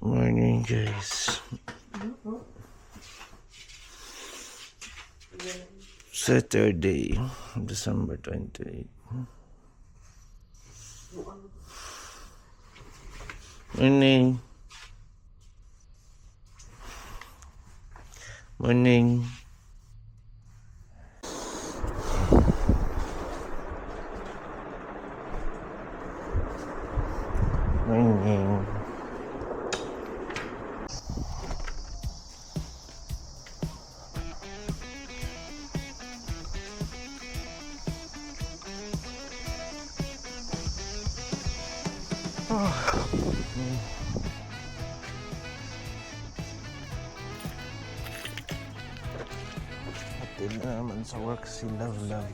Morning guys. Saturday, December 28. Morning. Morning. Morning. Sa work si Love Love.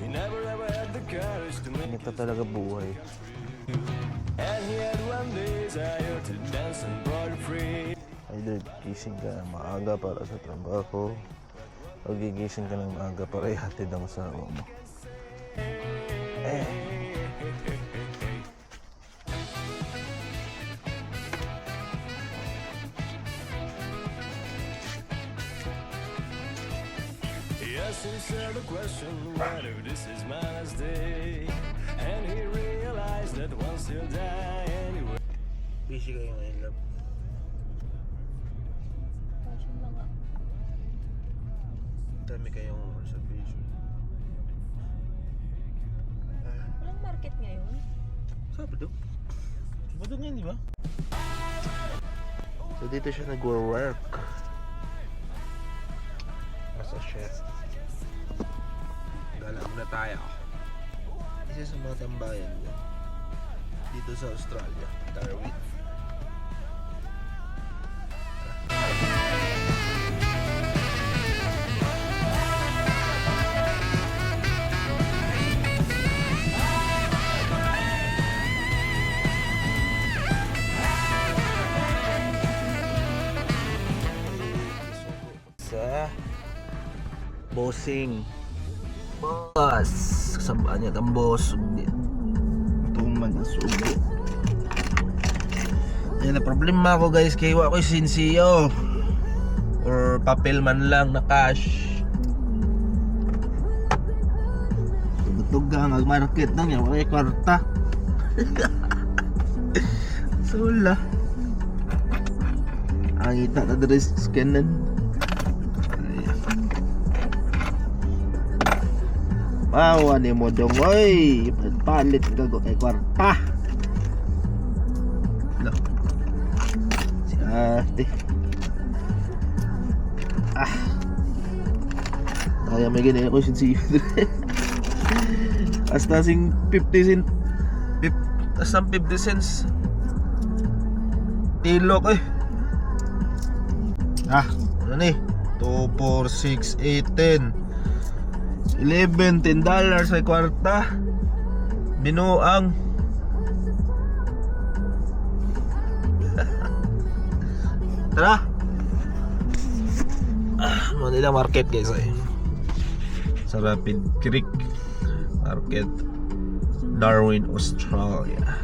He never ever had the courage to make Ganito talaga buhay. Either gising ka maaga para sa trabaho o gigising ka ng maaga para ihatid ang asawa mo. Eh, Yes, he said the question whether this is my last day And he realized that once he'll die anyway busy kayo ngayon, love. Lang ah. Dami kayong reservation. Walang market ngayon. Sabado? Sabado ngayon, di ba? So dito siya nag-work. As a chef. Gala na tayo. Isa sa mga tambayan ko. Dito sa Australia, Darwin. sa bossing boss. Kasabaan niya ang boss tuman na sugo Ayan na problema ko guys. Kay wa ko sinsiyo or papel man lang na cash. Tugtog ka ang market nang yan wala kwarta. Sula Ang ita na dress scanan Mawa ni mo dong oy. Palit ka go kay kwarta. Lo. Si ate. Ah. Kaya may ganyan ako si Hasta sing 50 cent pip, Hasta 50 cents. Tilok eh. Ah Ano ni? 2, 4, 6, 8, 10 11, 10 dollars ay kwarta. Binuang. Tara. Ah, Manila Market guys ay. Sa Rapid Creek Market Darwin, Australia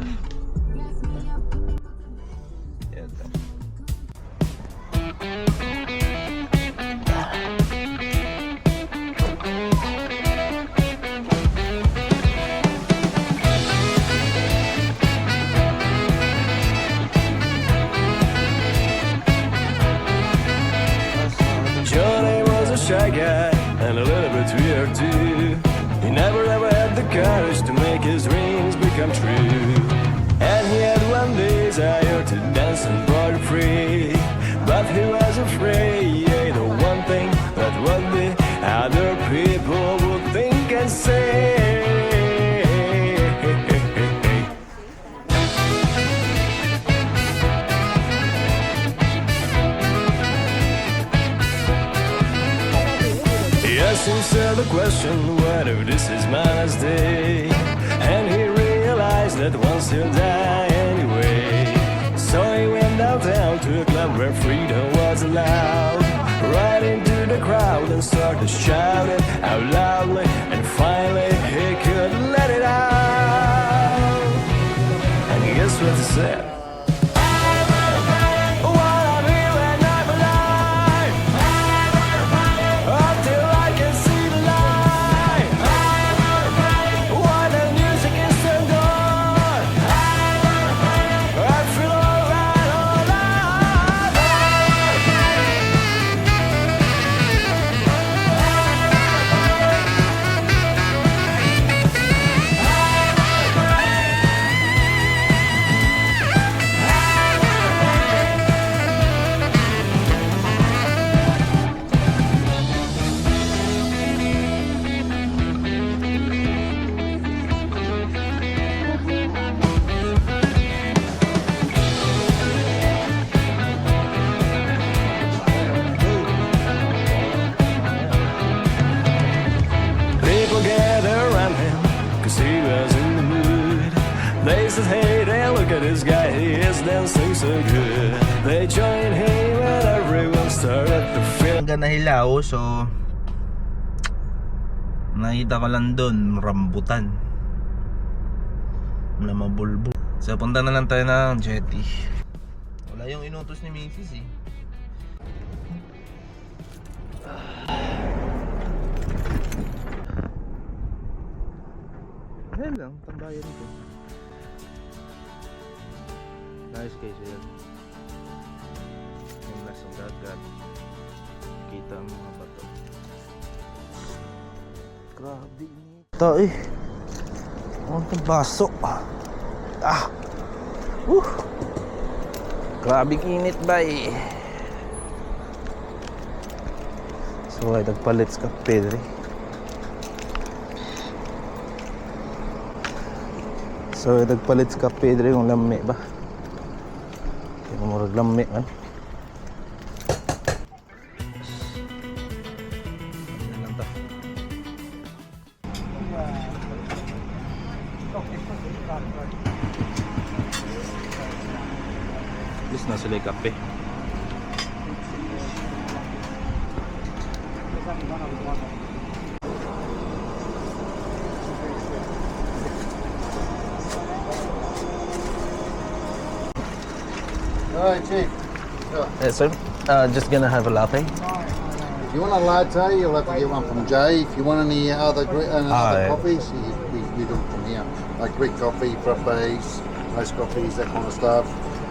guy and a little bit weird too. He never ever had the courage to make his dreams become true. And he had one desire to dance and broad free. But he was afraid Said the question whether this is my last day. And he realized that once he'll die anyway. So he went downtown to a club where freedom was allowed. Right into the crowd and started shouting out loudly. And finally he could let it out. And guess what he said. Said, hey there, look at this guy, he is dancing so good. They joined him and everyone started to feel. Hanggang nahilaw, so nakita ko lang doon rambutan na mabulbo. So punta na lang tayo ng jetty. Wala yung inutos ni Macy's eh. Ayan lang, tambayan ito. Nice case yan. Yung nasa dagat. Kita ang mga bato. Grabe init. Ito eh. Ang baso. Ah. Uh. Grabe init ba eh. So ay nagpalit ka Pedri. So ay nagpalit ka Pedri kung lami ba. Murag lami man. At least nasa lay kape. Alright, Chief. Yes, sir. Uh, just gonna have a latte. If you want a latte, you'll have to get one from Jay. If you want any other Gre- uh, other yeah. coffees, you, we, we do them from here. Like Greek coffee, frappes, ice coffees, that kind of stuff.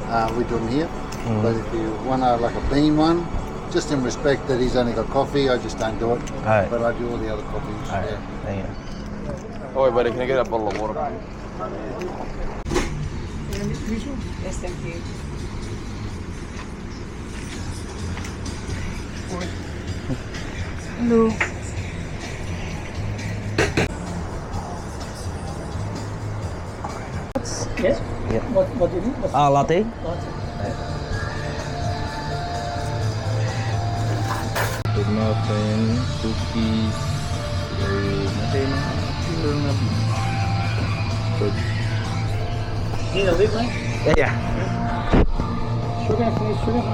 Uh, we do them here. Mm. But if you want a, like a bean one, just in respect that he's only got coffee, I just don't do it. Alright. But I do all the other coffees. Alright, Yeah. thank you. Oh, wait, buddy, can I get a bottle of water? Yes, thank you. No. Yes? Yeah. What, what do you need? What's uh, latte. Latte. Yeah. Muffin, cookies, muffin, muffin. Good. Need a lid. Yeah, yeah. Sugar, can you sugar?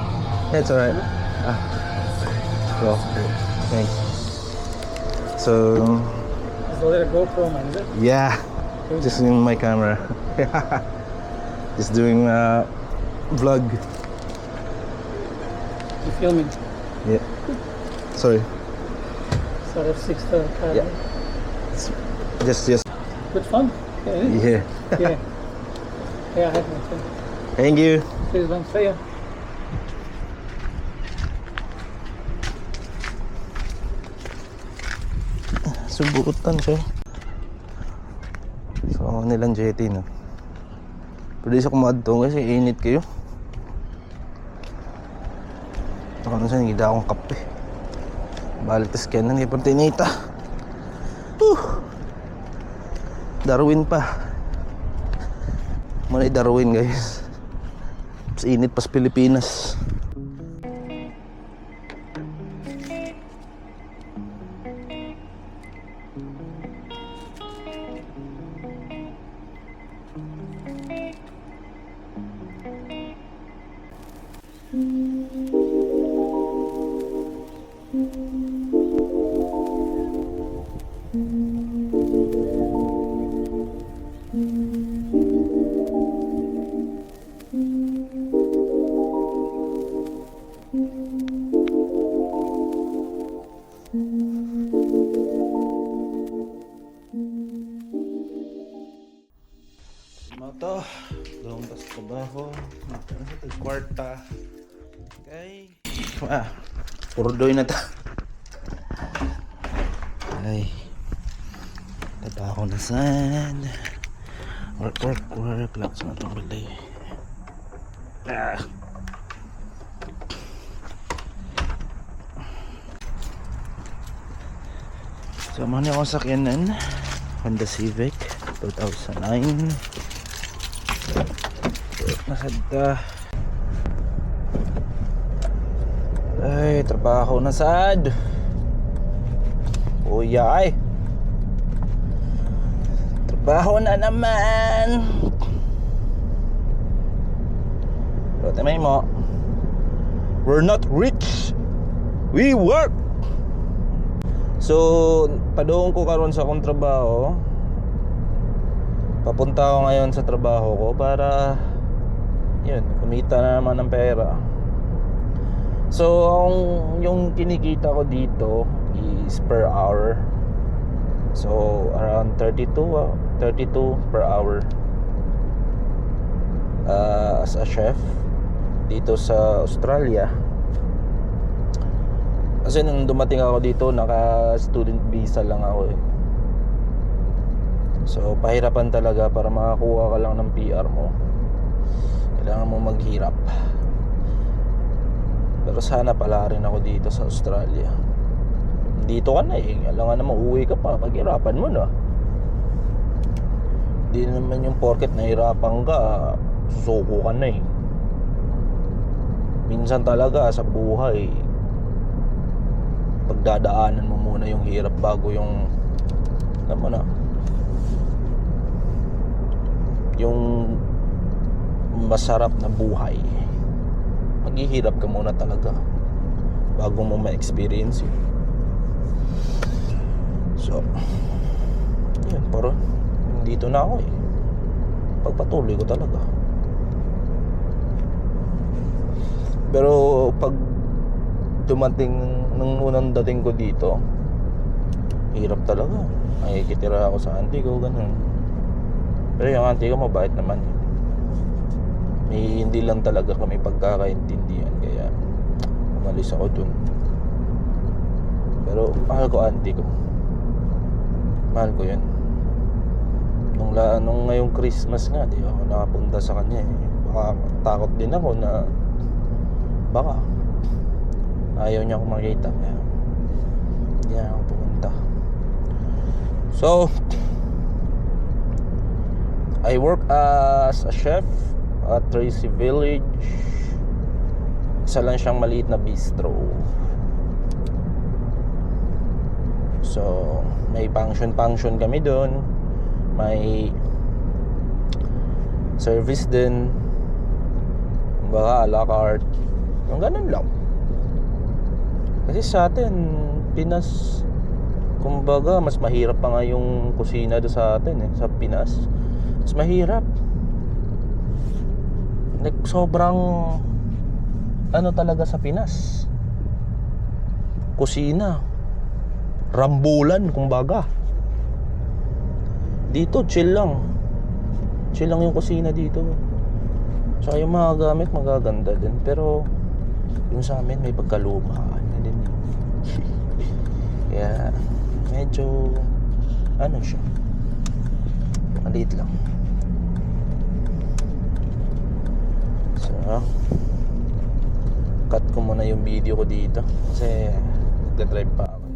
That's alright. Ah. Well, cool. Thanks. So, Is the little GoPro, man, is it? yeah. Just in my camera. Just doing a vlog. You filming? Yeah. Sorry. Sort of six five. Yeah. Just, just. Good fun. Yeah. Yeah. yeah. Yeah, I had my fun. Thank you. Please don't say it. Subutan siya. So, nilang jetty no. Pwede sa kumadto kasi init kayo. Baka na siya, nagida akong kape. Balik tas kaya na, pang tinita. Whew. Darwin pa. Manay Darwin guys. Mas init pas Pilipinas. Purdoy na ta. Ay. Trabaho na sad. Work, work, work. Lakas na itong balay. Ah. So, mga akong sakyanan. Honda Civic 2009. Nasad Trabaho na sad. Kuya ay. Trabaho na naman. Pero tamay mo. We're not rich. We work. So, padoon ko karon sa akong trabaho. Papunta ako ngayon sa trabaho ko para yun, kumita na naman ng pera. So, ang yung kinikita ko dito is per hour. So, around 32 ah, 32 per hour. Uh, as a chef dito sa Australia. Kasi nung dumating ako dito, naka student visa lang ako eh. So, pahirapan talaga para makakuha ka lang ng PR mo. Kailangan mo maghirap. Pero sana pala rin ako dito sa Australia. Dito ka na eh. Alam nga naman, uwi ka pa. Paghirapan mo na. Hindi naman yung porket nahirapan ka, susuko ka na eh. Minsan talaga sa buhay, pagdadaanan mo muna yung hirap bago yung alam mo na yung masarap na buhay maghihirap ka muna talaga bago mo ma-experience yun. So yun pero dito na ako eh. Pagpatuloy ko talaga. Pero pag dumating nung unang dating ko dito hirap talaga. Nakikitira ako sa auntie ko ganun. Pero yung auntie ko mabait naman yun may hindi lang talaga kami pagkakaintindihan kaya umalis ako dun. Pero mahal ko auntie ko. Mahal ko yun. Nung, la, nung ngayong Christmas nga di ako nakapunta sa kanya eh. baka takot din ako na baka ayaw niya akong makita kaya hindi na ako pumunta. So I work as a chef at Tracy Village. Isa lang siyang maliit na bistro. So may function function kami doon may service din. Baka a la carte. Yung ganun lang. Kasi sa atin Pinas kumbaga mas mahirap pa nga yung kusina do sa atin eh. Sa Pinas mas mahirap like sobrang ano talaga sa Pinas. Kusina. Rambulan kumbaga. Dito chill lang. Chill lang yung kusina dito. Tsaka yung mga gamit magaganda din. Pero yung sa amin may pagkaluma. Ano din. Kaya medyo Ano siya? Maliit lang So Cut ko muna yung video ko dito Kasi Nagdadrive pa ako